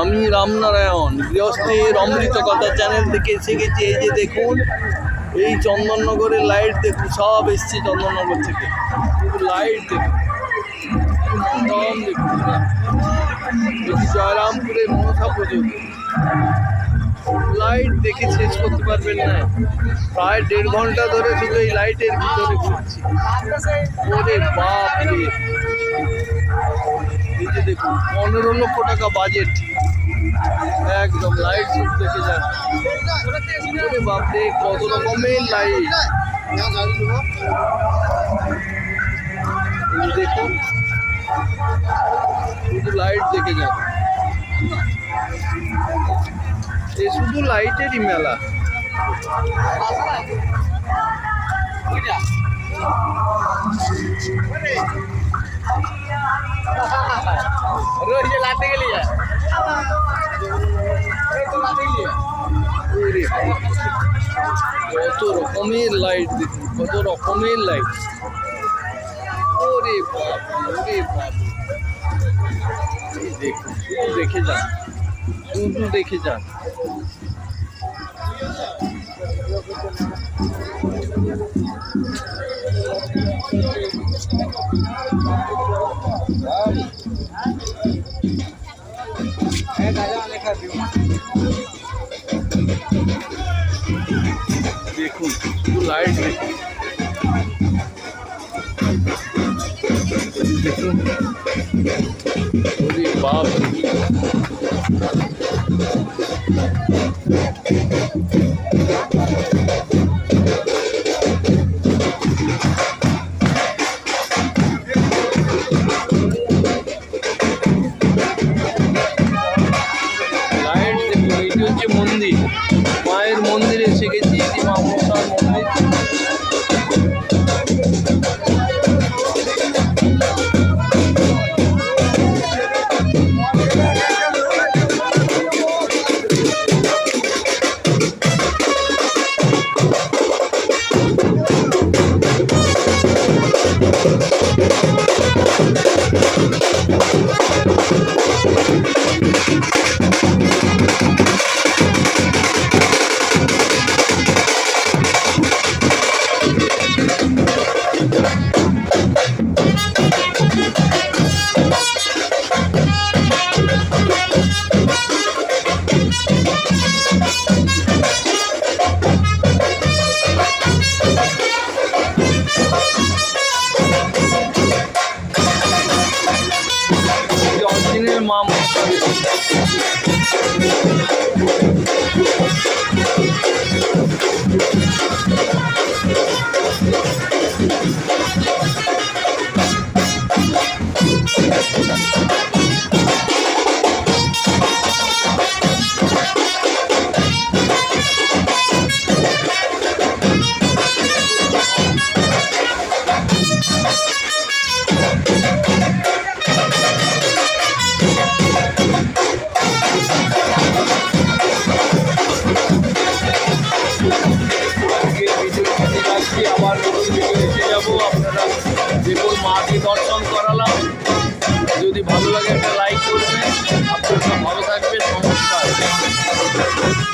আমি রামনারায়ণ, গৃহস্থের অমৃত কথা চ্যানেল থেকে এসে গেছি। এই যে দেখুন, এই চন্দননগরের লাইট দেখুন, সব এসছে চন্দননগর থেকে। লাইট দেখুন দেখুন। জয়রামপুরের মনসা পুজো। লাইট দেখে শেষ করতে পারবেন না। প্রায় দেড় ঘণ্টা ধরে শুধু এই লাইটের ভিতরে ঘুরছি। ওরে বাপ রে দেখুন, পনেরো লক্ষ টাকা বাজেট একদম লাইট শুধু দেখে যান। ওরে বাপ কত রকমের লাইট দেখুন, শুধু লাইট দেখে যান। এ শুধু লাইটেরই মেলা। रोज ये लाते के लिए ওরে বাবা। কত রকমের লাইট দেখুন কত রকমের লাইট ওরে বাপ ওরে বাপ এই দেখুন শুধু দেখে যান শুধু দেখে যান দেখুন শুধু লাইট দেখুন। দেখুন বাপ মন্দির।